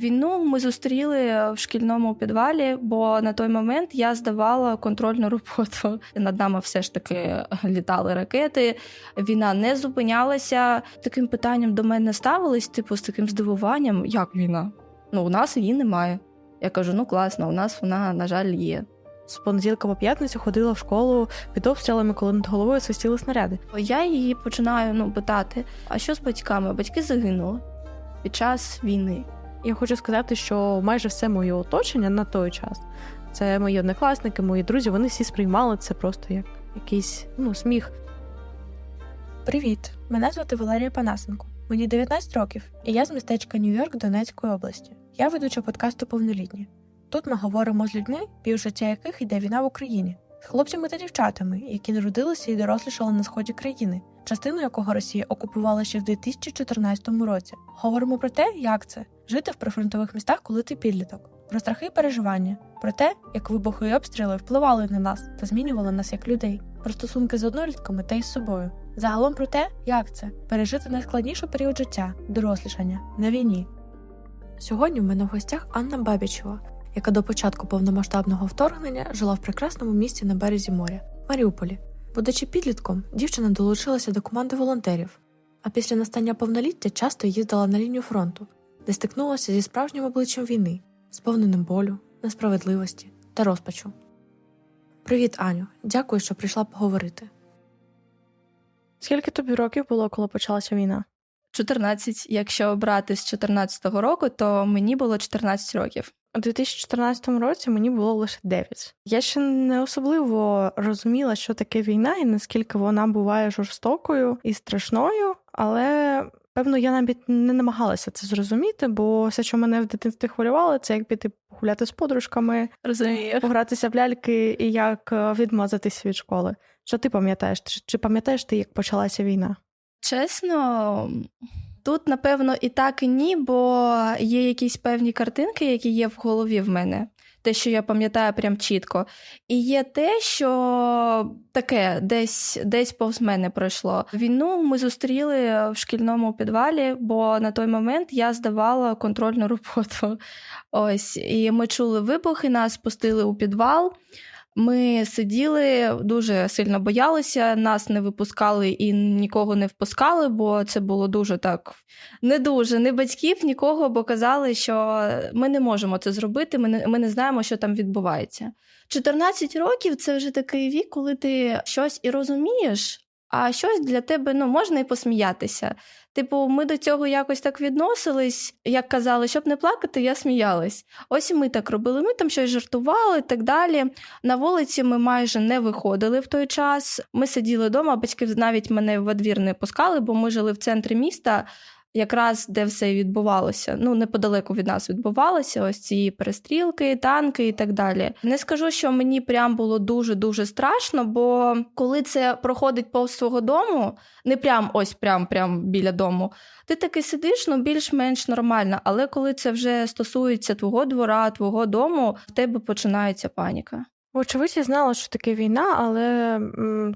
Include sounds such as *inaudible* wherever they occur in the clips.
Війну ми зустріли в шкільному підвалі, бо на той момент я здавала контрольну роботу. Над нами все ж таки літали ракети. Війна не зупинялася. Таким питанням до мене ставились, типу, з таким здивуванням, як війна? Ну, у нас її немає. Я кажу: ну класно, у нас вона, на жаль, є. З понеділка по п'ятницю ходила в школу під обстрілами, коли над головою свистіли снаряди. Я її починаю ну, питати: а що з батьками? Батьки загинули під час війни. Я хочу сказати, що майже все моє оточення на той час це мої однокласники, мої друзі. Вони всі сприймали це просто як якийсь ну, сміх. Привіт! Мене звати Валерія Панасенко. Мені 19 років, і я з містечка Нью-Йорк Донецької області. Я ведуча подкасту Повнолітні. Тут ми говоримо з людьми, півжиття яких йде війна в Україні, з хлопцями та дівчатами, які народилися і дорослішали на сході країни, частину якого Росія окупувала ще в 2014 році. Говоримо про те, як це жити в прифронтових містах, коли ти підліток, про страхи і переживання, про те, як вибухи і обстріли впливали на нас та змінювали нас як людей, про стосунки з однолітками та із собою. Загалом про те, як це пережити найскладніший період життя, дорослішання на війні. Сьогодні в мене в гостях Анна Бабічева, яка до початку повномасштабного вторгнення жила в прекрасному місті на березі моря Маріуполі. Будучи підлітком, дівчина долучилася до команди волонтерів, а після настання повноліття часто їздила на лінію фронту, де стикнулася зі справжнім обличчям війни, сповненим болю, несправедливості та розпачу. Привіт, Аню! Дякую, що прийшла поговорити. Скільки тобі років було, коли почалася війна? 14, якщо брати з 14-го року, то мені було 14 років. У 2014 році мені було лише 9. Я ще не особливо розуміла, що таке війна і наскільки вона буває жорстокою і страшною, але певно я навіть не намагалася це зрозуміти, бо все, що мене в дитинстві хвилювало, це як піти погуляти з подружками, Розумію. погратися в ляльки і як е, відмазатися від школи. Що ти пам'ятаєш? Чи пам'ятаєш ти, як почалася війна? Чесно, тут, напевно, і так, і ні, бо є якісь певні картинки, які є в голові в мене. Те, що я пам'ятаю прям чітко. І є те, що таке десь, десь повз мене пройшло. Війну ми зустріли в шкільному підвалі, бо на той момент я здавала контрольну роботу. Ось, і ми чули вибухи, нас пустили у підвал. Ми сиділи, дуже сильно боялися, нас не випускали і нікого не впускали, бо це було дуже так не дуже, не батьків, нікого, бо казали, що ми не можемо це зробити, ми не, ми не знаємо, що там відбувається. 14 років це вже такий вік, коли ти щось і розумієш, а щось для тебе ну, можна і посміятися. Типу, ми до цього якось так відносились, як казали, щоб не плакати, я сміялась. Ось і ми так робили. Ми там щось жартували і так далі. На вулиці ми майже не виходили в той час. Ми сиділи вдома, батьки навіть мене в двір не пускали, бо ми жили в центрі міста. Якраз де все і відбувалося, ну неподалеку від нас відбувалося ось ці перестрілки, танки і так далі. Не скажу, що мені прям було дуже дуже страшно, бо коли це проходить повз свого дому, не прям ось прям прям біля дому, ти таки сидиш, ну більш-менш нормально. Але коли це вже стосується твого двора, твого дому, в тебе починається паніка. Вочевидь, я знала, що таке війна, але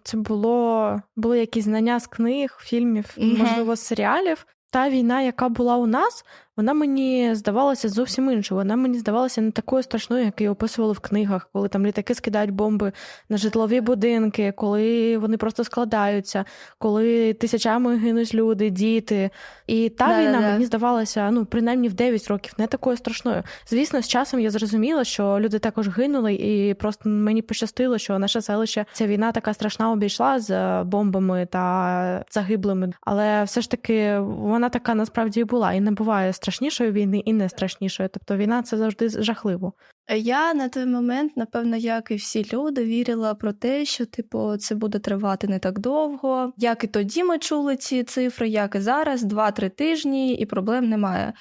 це було були якісь знання з книг, фільмів, можливо, серіалів. Та війна, яка була у нас, вона мені здавалася зовсім іншою. Вона мені здавалася не такою страшною, як її описували в книгах, коли там літаки скидають бомби на житлові будинки, коли вони просто складаються, коли тисячами гинуть люди, діти. І та Да-да-да. війна мені здавалася, ну принаймні в 9 років, не такою страшною. Звісно, з часом я зрозуміла, що люди також гинули, і просто мені пощастило, що наше селище ця війна така страшна обійшла з е, бомбами та загиблими. Але все ж таки вона така насправді і була. І не буває страшнішої війни і не страшнішої. Тобто війна це завжди жахливо. Я на той момент, напевно, як і всі люди, вірила про те, що типу це буде тривати не так довго. Як і тоді ми чули ці цифри, як і зараз, 2-3 тижні, і проблем немає.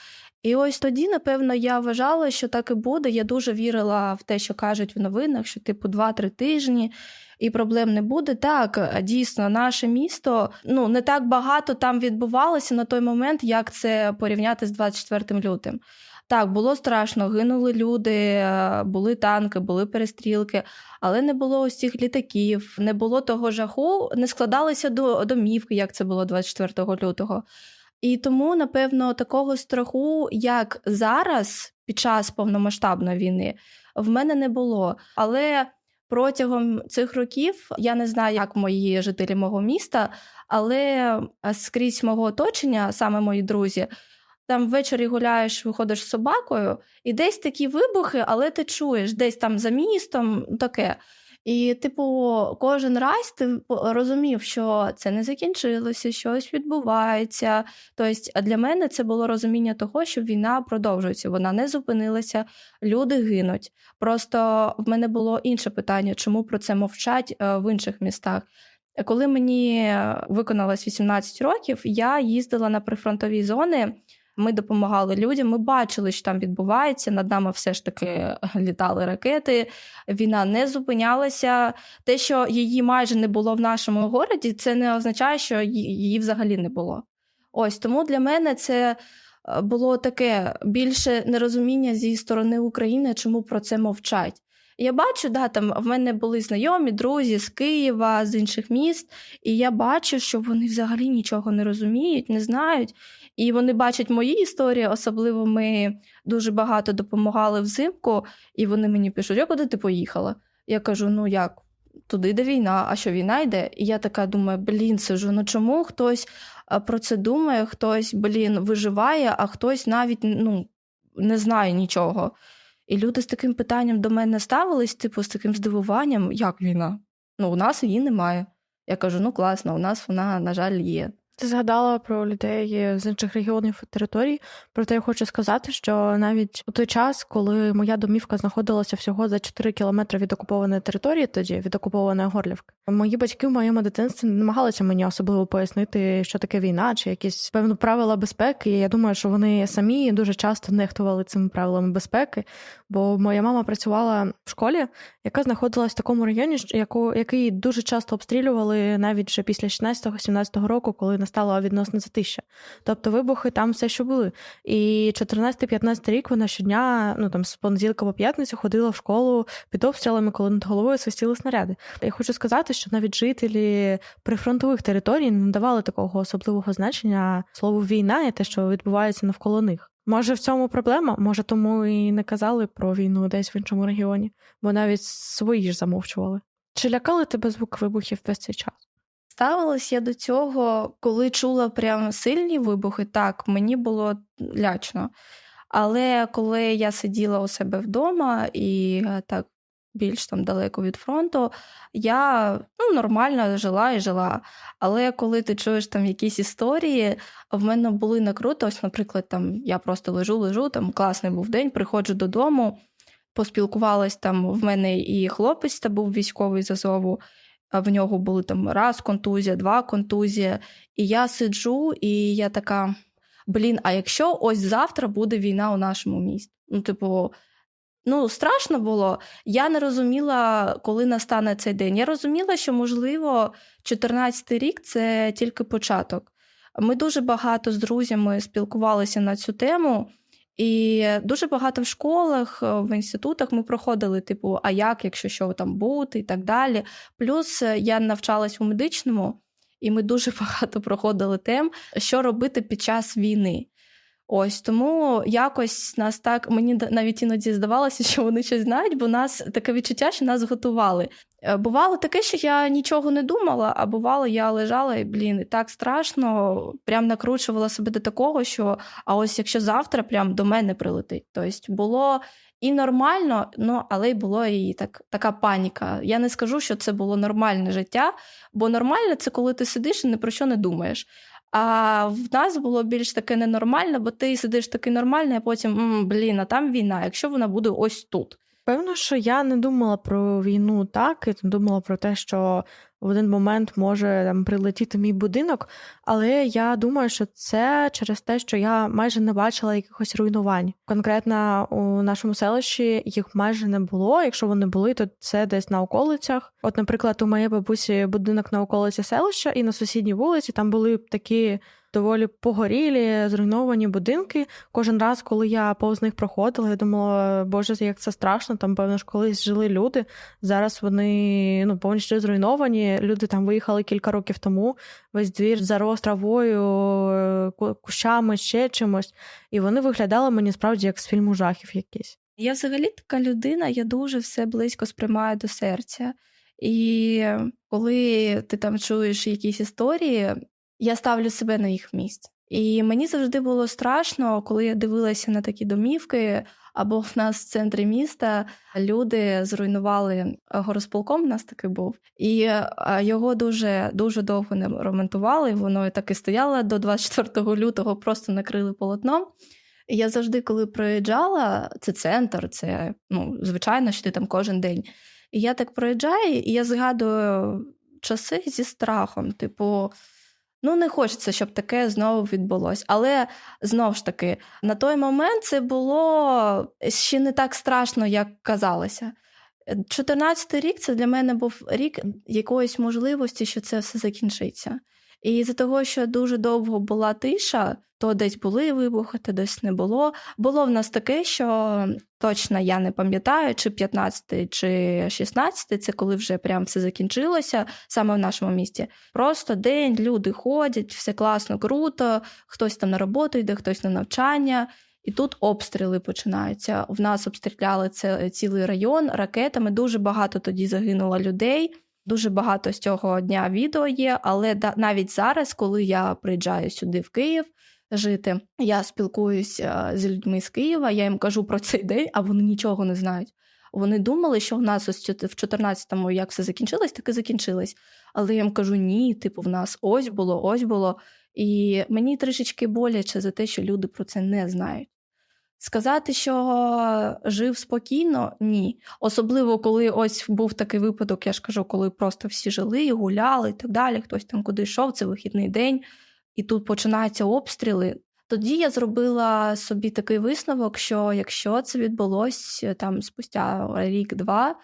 І ось тоді, напевно, я вважала, що так і буде. Я дуже вірила в те, що кажуть в новинах, що типу 2-3 тижні. І проблем не буде. Так, дійсно, наше місто ну не так багато там відбувалося на той момент, як це порівняти з 24 лютим. Так, було страшно, гинули люди, були танки, були перестрілки, але не було ось цих літаків, не було того жаху, не складалися до домівки, як це було 24 лютого. І тому, напевно, такого страху, як зараз, під час повномасштабної війни, в мене не було. Але протягом цих років я не знаю, як мої жителі мого міста, але скрізь мого оточення, саме мої друзі, там ввечері гуляєш, виходиш з собакою, і десь такі вибухи, але ти чуєш, десь там за містом таке. І, типу, кожен раз ти розумів, що це не закінчилося, щось відбувається. Тобто, для мене це було розуміння того, що війна продовжується, вона не зупинилася, люди гинуть. Просто в мене було інше питання, чому про це мовчать е, в інших містах. Коли мені виконалось 18 років, я їздила на прифронтові зони. Ми допомагали людям. Ми бачили, що там відбувається. Над нами все ж таки літали ракети. Війна не зупинялася. Те, що її майже не було в нашому городі, це не означає, що її взагалі не було. Ось тому для мене це е, було таке більше нерозуміння зі сторони України, чому про це мовчать. Я бачу, да, там в мене були знайомі, друзі з Києва, з інших міст, і я бачу, що вони взагалі нічого не розуміють, не знають. І вони бачать мої історії, особливо ми дуже багато допомагали взимку, і вони мені пишуть: а куди ти поїхала? Я кажу: ну як? Туди йде війна, а що війна йде? І я така думаю, блін, сижу, ну чому хтось про це думає, хтось, блін, виживає, а хтось навіть ну, не знає нічого. І люди з таким питанням до мене ставились, типу, з таким здивуванням, як війна? Ну, у нас її немає. Я кажу: ну класно, у нас вона, на жаль, є. Ти згадала про людей з інших регіонів територій. Проте я хочу сказати, що навіть у той час, коли моя домівка знаходилася всього за 4 кілометри від окупованої території, тоді від окупованої Горлівки, мої батьки в моєму дитинстві не намагалися мені особливо пояснити, що таке війна, чи якісь певні правила безпеки. Я думаю, що вони самі дуже часто нехтували цими правилами безпеки. Бо моя мама працювала в школі, яка знаходилась в такому районі, яку який дуже часто обстрілювали навіть вже після 16-17 року, коли настало відносне затища. Тобто вибухи там все, що були. І 14-15 рік вона щодня, ну там з понеділка по п'ятницю, ходила в школу під обстрілами, коли над головою свистіли снаряди. Я хочу сказати, що навіть жителі прифронтових територій не надавали такого особливого значення слову війна і те, що відбувається навколо них. Може, в цьому проблема? Може, тому і не казали про війну десь в іншому регіоні, бо навіть свої ж замовчували. Чи лякали тебе звук вибухів весь цей час? Ставилась я до цього, коли чула прям сильні вибухи, так, мені було лячно. Але коли я сиділа у себе вдома і е, так більш там далеко від фронту, я ну, нормально жила і жила. Але коли ти чуєш там якісь історії, в мене були накруто. Ось, наприклад, там я просто лежу, лежу, там класний був день, приходжу додому, поспілкувалась там в мене і хлопець та був військовий з Азову, в нього були там раз контузія, два контузія. І я сиджу, і я така: блін, а якщо ось завтра буде війна у нашому місті? Ну, типу, ну, страшно було. Я не розуміла, коли настане цей день. Я розуміла, що, можливо, 14-й рік це тільки початок. Ми дуже багато з друзями спілкувалися на цю тему. І дуже багато в школах, е, в інститутах ми проходили, типу, а як, якщо що там бути, і так далі. Плюс е, я навчалась у медичному, і ми дуже *laughs* багато проходили тем, що робити під час війни. Ось тому якось нас так мені навіть іноді здавалося, що вони щось знають, бо нас таке відчуття, що нас готували. Е, бувало таке, що я нічого не думала, а бувало, я лежала і блін, і так страшно, прям накручувала себе до такого, що а ось якщо завтра прям до мене прилетить. Тобто було і нормально, ну але й було і так, така паніка. Я не скажу, що це було нормальне життя, бо нормальне це коли ти сидиш і ні про що не думаєш. А в нас було більш таке ненормально, бо ти сидиш такий нормальний, а потім блін, а там війна, якщо вона буде ось тут. Певно, що я не думала про війну так, і думала про те, що в один момент може там прилетіти мій будинок, але я думаю, що це через те, що я майже не бачила якихось руйнувань. Конкретно у нашому селищі їх майже не було. Якщо вони були, то це десь на околицях. От, наприклад, у моєї бабусі будинок на околиці селища, і на сусідній вулиці там були такі доволі погорілі, зруйновані будинки. Кожен раз, коли я повз них проходила, я думала, боже, як це страшно. Там, певно ж, колись жили люди. Зараз вони ну, повністю зруйновані. Люди там виїхали кілька років тому. Весь двір зарос травою, е, кущами, ще чимось. І вони виглядали мені справді як з фільму жахів якийсь. Я взагалі така людина, я дуже все близько сприймаю до серця. І коли ти там чуєш якісь історії, я ставлю себе на їх місце. І мені завжди було страшно, коли я дивилася на такі домівки, або в нас в центрі міста люди зруйнували горосполком, у нас такий був, і його дуже дуже довго не ремонтували. Воно так і стояло до 24 лютого, просто накрили полотном. І я завжди, коли проїжджала, це центр, це ну, звичайно, що ти там кожен день. І я так проїжджаю, і я згадую часи зі страхом. Типу, ну не хочеться, щоб таке знову відбулось. Але знову ж таки, на той момент це було ще не так страшно, як казалося. 14 рік це для мене був рік якоїсь можливості, що це все закінчиться. І з-за того, що дуже довго була тиша, то десь були вибухи, то десь не було. Було в нас таке, що точно я не пам'ятаю, чи 15 чи 16 це коли вже прям все закінчилося саме в нашому місті. Просто день, люди ходять, все класно, круто, хтось там на роботу йде, хтось на навчання. І тут обстріли починаються. В нас обстріляли це цілий район ракетами. Дуже багато тоді загинуло людей. Дуже багато з цього дня відео є, але навіть зараз, коли я приїжджаю сюди в Київ жити, я спілкуюся з людьми з Києва, я їм кажу про цей день, а вони нічого не знають. Вони думали, що в нас ось в 14-му як все закінчилось, так і закінчилось. Але я їм кажу: ні, типу, в нас ось було, ось було. І мені трішечки боляче за те, що люди про це не знають. Сказати, що жив спокійно, ні. Особливо, коли ось був такий випадок, я ж кажу, коли просто всі жили, гуляли і так далі. Хтось там куди йшов, це вихідний день, і тут починаються обстріли. Тоді я зробила собі такий висновок, що якщо це відбулося там спустя рік-два,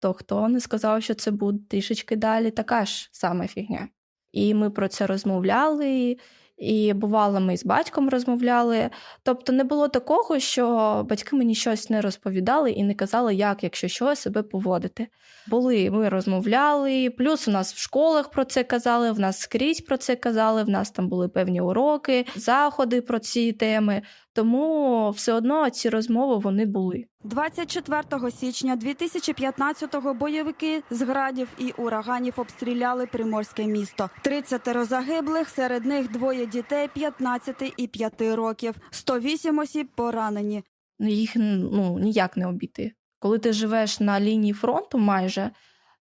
то хто не сказав, що це буде трішечки далі, така ж сама фігня. І ми про це розмовляли. І бувало, ми з батьком розмовляли. Тобто не було такого, що батьки мені щось не розповідали і не казали, як, якщо що, себе поводити. Були, ми розмовляли, плюс у нас в школах про це казали, в нас скрізь про це казали, в нас там були певні уроки, заходи про ці теми. Тому все одно ці розмови вони були. 24 січня 2015-го бойовики з градів і ураганів обстріляли приморське місто. 30 загиблих, серед них двоє дітей 15 і 5 років. 108 осіб поранені. Їх ну ніяк не обійти. Коли ти живеш на лінії фронту, майже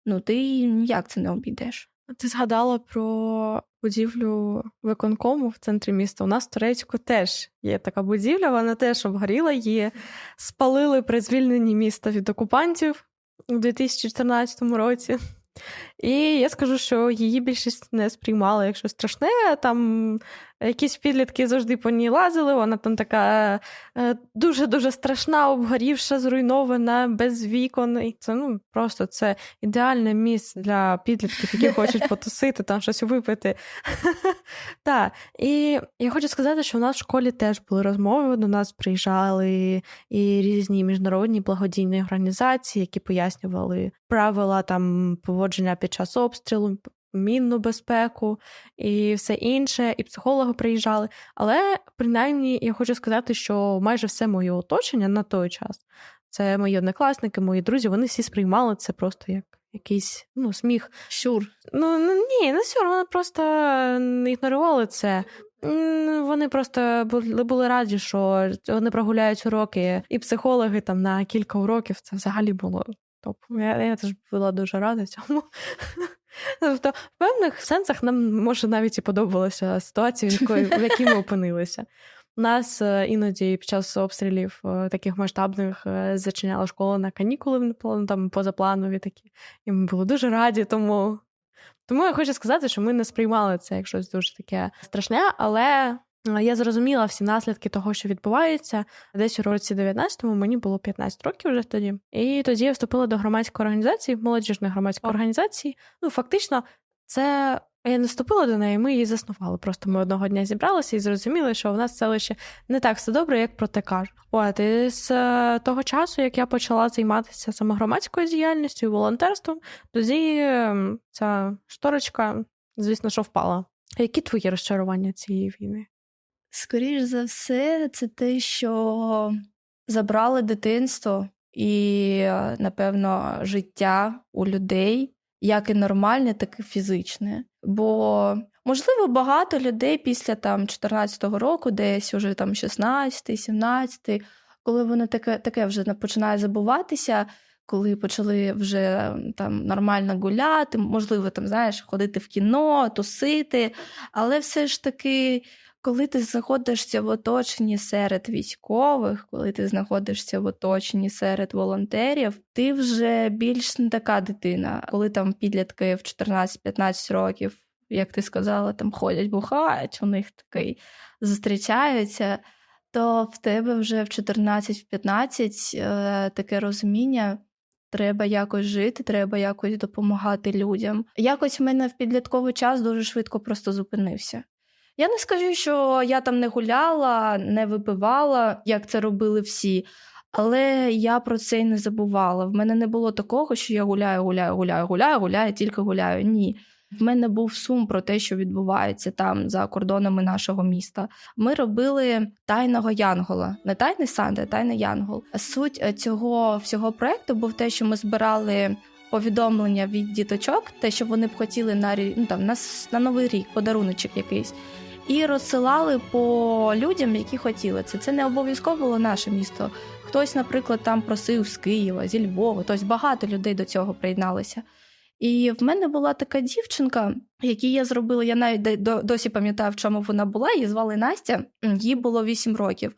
ну ти ніяк це не обійдеш. Ти згадала про будівлю виконкому в центрі міста. У нас в Турецьку теж є така будівля, вона теж обгоріла, її спалили при звільненні міста від окупантів у 2014 році. І я скажу, що її більшість не сприймала, якщо страшне. Там якісь підлітки завжди по ній лазили. Вона там така дуже дуже страшна, обгорівша, зруйнована, без вікон. І це ну просто це ідеальне місце для підлітків, які хочуть *laughs* потусити, там щось випити. *laughs* Так, І я хочу сказати, що у нас в школі теж були розмови. До нас приїжджали і різні міжнародні благодійні організації, які пояснювали правила там поводження під час обстрілу, мінну безпеку і все інше, і психологи приїжджали. Але принаймні я хочу сказати, що майже все моє оточення на той час це мої однокласники, мої друзі, вони всі сприймали це просто як. Якийсь ну, сміх. Щур. Ну, ну ні, не сюр, вони просто ігнорували це. Вони просто були були раді, що вони прогуляють уроки, і психологи там на кілька уроків це взагалі було топ. Я я теж була дуже рада цьому. Тобто, в певних сенсах нам може навіть і подобалася ситуація, в якої, в якій ми опинилися. У нас е, іноді під час обстрілів е, таких масштабних е, зачиняла школа на канікули там позапланові такі. І ми були дуже раді тому. Тому я хочу сказати, що ми не сприймали це як щось дуже таке страшне, але я зрозуміла всі наслідки того, що відбувається. Десь у році 19-му мені було 15 років вже тоді. І тоді я вступила до громадської організації, молодіжної громадської організації. Ну, фактично, це я наступила до неї, ми її заснували. Просто ми одного дня зібралися і зрозуміли, що в нас селище не так все добре, як про те кажуть. От і з е, того часу, як я почала займатися саме громадською діяльністю і волонтерством, тоді ем, ця шторочка, звісно, що впала. А які твої розчарування цієї війни? Скоріш за все, це те, що забрали дитинство і, е, напевно, життя у людей, як і нормальне, так і фізичне. Бо, можливо, багато людей після там 14-го року, десь уже там 16-й, 17-й, коли воно таке, таке вже починає забуватися. Коли почали вже там нормально гуляти, можливо, там знаєш, ходити в кіно, тусити, але все ж таки коли ти знаходишся в оточенні серед військових, коли ти знаходишся в оточенні серед волонтерів, ти вже більш не така дитина. Коли там підлітки в 14-15 років, як ти сказала, там ходять, бухають, у них такий зустрічаються, то в тебе вже в 14-15 е, таке розуміння. Треба якось жити, треба якось допомагати людям. Якось в мене в підлітковий час дуже швидко просто зупинився. Я не скажу, що я там не гуляла, не випивала, як це робили всі, але я про це й не забувала. В мене не було такого, що я гуляю, гуляю, гуляю, гуляю, гуляю, тільки гуляю. Ні. В мене був сум про те, що відбувається там за кордонами нашого міста. Ми робили тайного Янгола, не тайний Санта, а тайний Янгол. Суть е, цього всього проекту був те, що ми збирали повідомлення від діточок, те, що вони б хотіли на ну, там на, на новий рік, подаруночок якийсь і розсилали по людям, які хотіли це. Це не обов'язково було наше місто. Хтось, наприклад, там просив з Києва, зі Львова, тобто багато людей до цього приєдналися. І в мене була така дівчинка, якій я зробила, я навіть досі пам'ятаю, в чому вона була. Її звали Настя, їй було 8 років.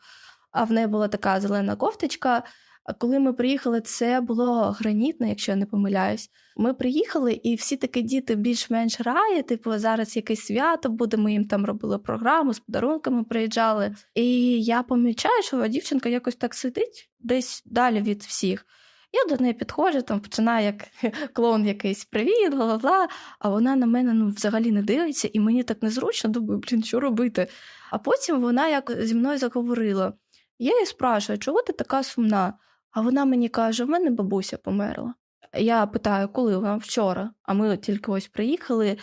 А в неї була така зелена кофточка. А коли ми приїхали, це було гранітно, якщо я не помиляюсь. Ми приїхали, і всі такі діти більш-менш раї, типу, зараз якесь свято буде, ми їм там робили програму, з подарунками приїжджали. І я помічаю, що дівчинка якось так сидить десь далі від всіх. Я до неї підходжу, там починаю як *laughs* клоун якийсь привіт, бла бла А вона на мене ну, взагалі не дивиться, і мені так незручно, думаю, блін, що робити. А потім вона як зі мною заговорила. Я її спрашую, чого ти така сумна? А вона мені каже: в мене бабуся померла. Я питаю, коли вона вчора, а ми тільки ось приїхали.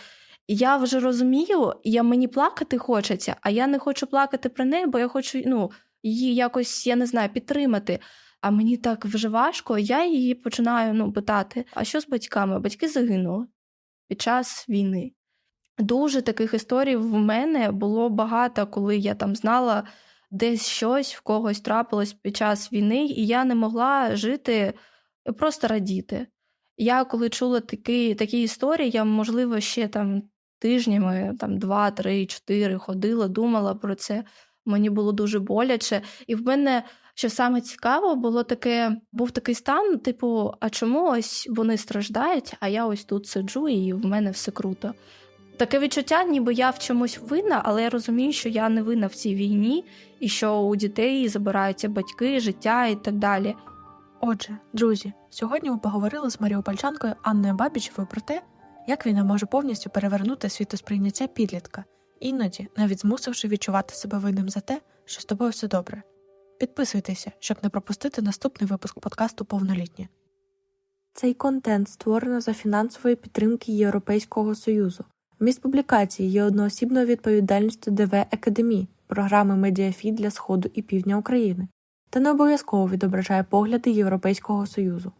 Я вже розумію, я мені плакати хочеться, а я не хочу плакати про неї, бо я хочу ну, її якось, я не знаю, підтримати. А мені так вже важко, я її починаю ну, питати: а що з батьками? Батьки загинули під час війни. Дуже таких історій в мене було багато, коли я там знала десь щось в когось трапилось під час війни, і я не могла жити, просто радіти. Я коли чула такі такі історії, я, можливо, ще там тижнями, там два, три, чотири ходила, думала про це. Мені було дуже боляче. І в мене, що саме цікаво, було таке, був такий стан, типу, а чому ось вони страждають, а я ось тут сиджу, і в мене все круто. Таке відчуття, ніби я в чомусь винна, але я розумію, що я не винна в цій війні, і що у дітей забираються батьки, життя і так далі. Отже, друзі, сьогодні ми поговорили з маріупольчанкою Анною Бабічевою про те, як війна може повністю перевернути світосприйняття підлітка, іноді навіть змусивши відчувати себе винним за те, що з тобою все добре. Підписуйтеся, щоб не пропустити наступний випуск подкасту Повнолітнє. Цей контент створено за фінансової підтримки Європейського Союзу. Вміст публікації є одноосібною відповідальністю ДВ Академії, програми медіафід для Сходу і Півдня України, та не обов'язково відображає погляди Європейського Союзу.